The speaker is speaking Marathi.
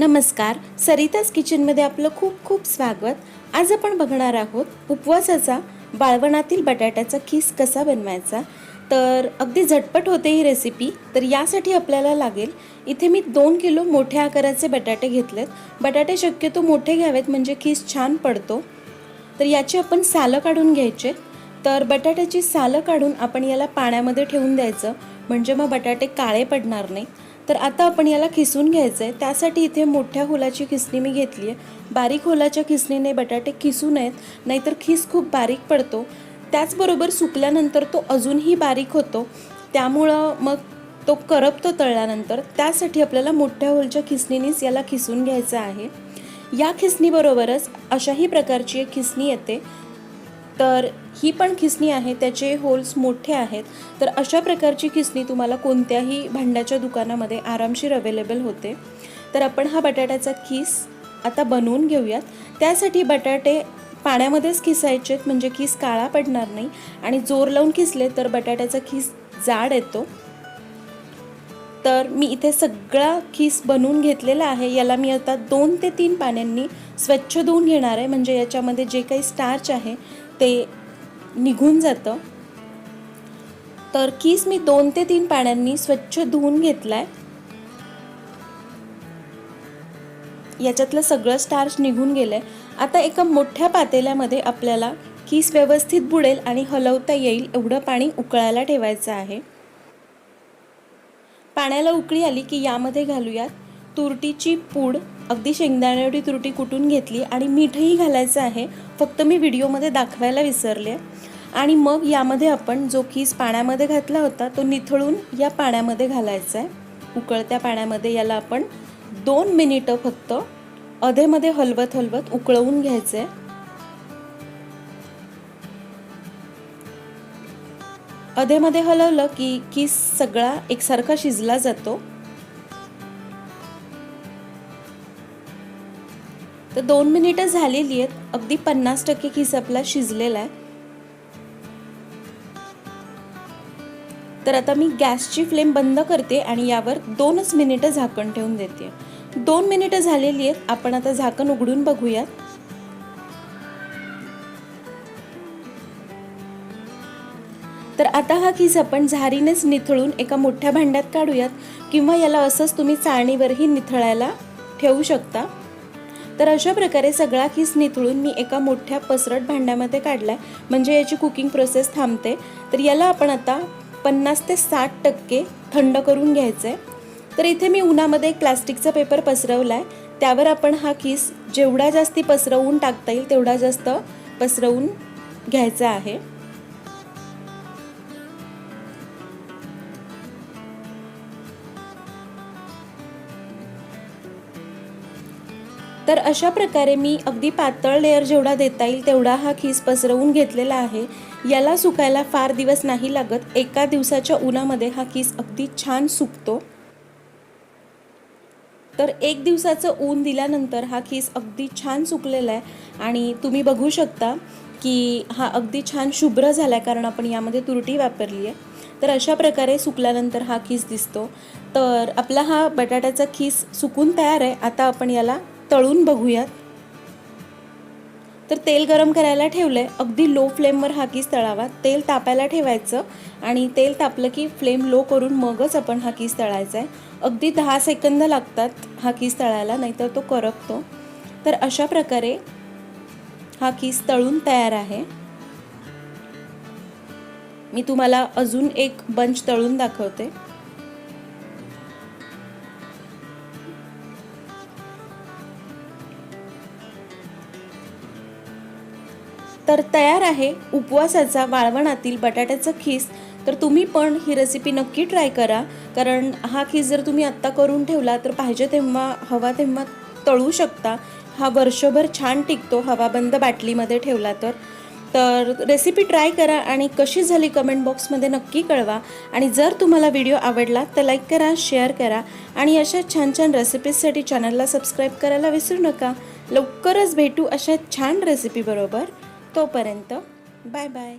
नमस्कार सरिताज किचनमध्ये आपलं खूप खूप स्वागत. आज आपण बघणार आहोत उपवासाचा बाळवणातील बटाट्याचा खीस कसा बनवायचा. तर अगदी झटपट होते ही रेसिपी तर यासाठी आपल्याला लागेल इथे मी दोन किलो मोठ्या आकाराचे बटाटे घेतलेत. बटाटे शक्यतो मोठे घ्यावेत म्हणजे खीस छान पडतो. तर याची आपण सालं काढून घ्यायचे. तर बटाट्याची सालं काढून आपण याला पाण्यामध्ये ठेवून द्यायचं म्हणजे मग बटाटे काळे पडणार नाही तर आता आपण याला खिसून घ्यायचं आहे त्यासाठी इथे मोठ्या होलाची खिसणी मी घेतली आहे. बारीक होलाच्या खिसणीने बटाटे खिसू नयेत नाहीतर खिस खूप बारीक पडतो. त्याचबरोबर सुकल्यानंतर तो अजूनही बारीक होतो. त्यामुळं मग तो करपतो तळल्यानंतर. त्यासाठी आपल्याला मोठ्या होलच्या खिसणीनेच याला खिसून घ्यायचं आहे. या खिसणीबरोबरच अशाही प्रकारची एक खिसणी येते. तर ही पण खिसणी आहे त्याचे होल्स मोठे आहेत. तर अशा प्रकारची खिसणी तुम्हाला कोणत्याही भांड्याच्या दुकानामध्ये आरामशीर अवेलेबल होते. तर आपण हा बटाट्याचा किस आता बनवून घेऊयात. त्यासाठी बटाटे पाण्यामध्येच खिसायचेत म्हणजे खिस काळा पडणार नाही. आणि जोर लावून खिसले तर बटाट्याचा खिस जाड येतो. तर मी इथे सगळा खीस बनवून घेतलेला आहे. याला मी आता दोन ते तीन पाण्यांनी स्वच्छ धुवून घेणार आहे. म्हणजे याच्यामध्ये जे काही स्टार्च आहे ते निघून जातं. तर कीस मी दोन ते तीन पाण्यांनी स्वच्छ धुवून घेतलाय. याच्यातलं सगळं स्टार्च निघून गेलंय. आता एका मोठ्या पातेल्यामध्ये आपल्याला कीस व्यवस्थित बुडेल आणि हलवता येईल एवढं पाणी उकळायला ठेवायचं आहे. पाण्याला उकळी आली की यामध्ये घालूयात तुरटीची पूड अगदी शेंगदाण्यावडी तुरटी कुटून घेतली आणि मीठही घालायचं आहे. फक्त मी व्हिडिओमध्ये दाखवायला विसरले. आणि मग यामध्ये आपण जो खीस पाण्यामध्ये घातला होता तो निथळून या पाण्यामध्ये घालायचा आहे उकळत्या पाण्यामध्ये याला आपण दोन मिनिटं फक्त अधेमध्ये हलवत हलवत उकळवून घ्यायचं आहे अधेमध्ये हलवलं की कीस सगळा एकसारखा शिजला जातो. तर दोन मिनिटं झालेली आहेत. अगदी पन्नास टक्के खिस आपला शिजलेला आहे. तर आता मी गॅसची फ्लेम बंद करते आणि यावर दोनच मिनिटं झाकण ठेवून देते. दोन मिनिटं झालेली आहेत. आपण आता झाकण उघडून बघूयात. तर आता हा खिस आपण झारीनेच निथळून एका मोठ्या भांड्यात काढूयात किंवा याला असंच तुम्ही चाळणीवरही निथळायला ठेवू शकता. तर अशा प्रकारे सगळा खीस निथळून मी एका मोठ्या पसरट भांड्यामध्ये काढला आहे म्हणजे याची कुकिंग प्रोसेस थांबते. तर याला आपण आता पन्नास ते साठ टक्के थंड करून घ्यायचं आहे तर इथे मी उन्हामध्ये एक प्लास्टिकचा पेपर पसरवला आहे त्यावर आपण हा खीस जेवढा जास्ती पसरवून टाकता येईल तेवढा जास्त पसरवून घ्यायचा आहे. तर अशा प्रकारे मी अगदी पातळ लेअर जेवढा देता येईल तेवढा हा खीस पसरवून घेतलेला आहे. याला सुकायला फार दिवस नाही लागत. एका दिवसाच्या उन्हामध्ये हा खीस अगदी छान सुकतो. तर एक दिवसाचं ऊन दिल्यानंतर हा खीस अगदी छान सुकलेला आहे. आणि तुम्ही बघू शकता की हा अगदी छान शुभ्र झाला आहे कारण आपण यामध्ये तुरटी वापरली आहे. तर अशा प्रकारे सुकल्यानंतर हा खीस दिसतो. तर आपला हा बटाट्याचा खीस सुकून तयार आहे. आता आपण याला तळून बघूयात. तर तेल गरम करायला ठेवलंय. अगदी लो फ्लेमवर हा किस तळावा. तेल तापायला ठेवायचं आणि तेल तापलं की फ्लेम लो करून मगच आपण हा कीस तळायचा आहे अगदी दहा सेकंद लागतात हा किस तळायला नाहीतर तो करपतो. तर अशा प्रकारे हा किस तळून तयार आहे. मी तुम्हाला अजून एक बंच तळून दाखवते. तर तयार आहे उपवासाचा वाळवणातील बटाट्याचा खीस. तर तुम्ही पण ही रेसिपी नक्की ट्राय करा. कारण हा खीस जर तुम्ही आत्ता करून ठेवला तर पाहिजे तेव्हा हवा तेव्हा तळू शकता. हा वर्षभर छान टिकतो हवाबंद बाटलीमध्ये ठेवला तर. तर रेसिपी ट्राय करा आणि कशी झाली कमेंट बॉक्समध्ये नक्की कळवा. आणि जर तुम्हाला व्हिडिओ आवडला तर लाईक करा शेअर करा. आणि अशा छान छान रेसिपीजसाठी चॅनलला सबस्क्राईब करायला विसरू नका. लवकरच भेटू अशा छान रेसिपीबरोबर तोपर्यंत बाय बाय.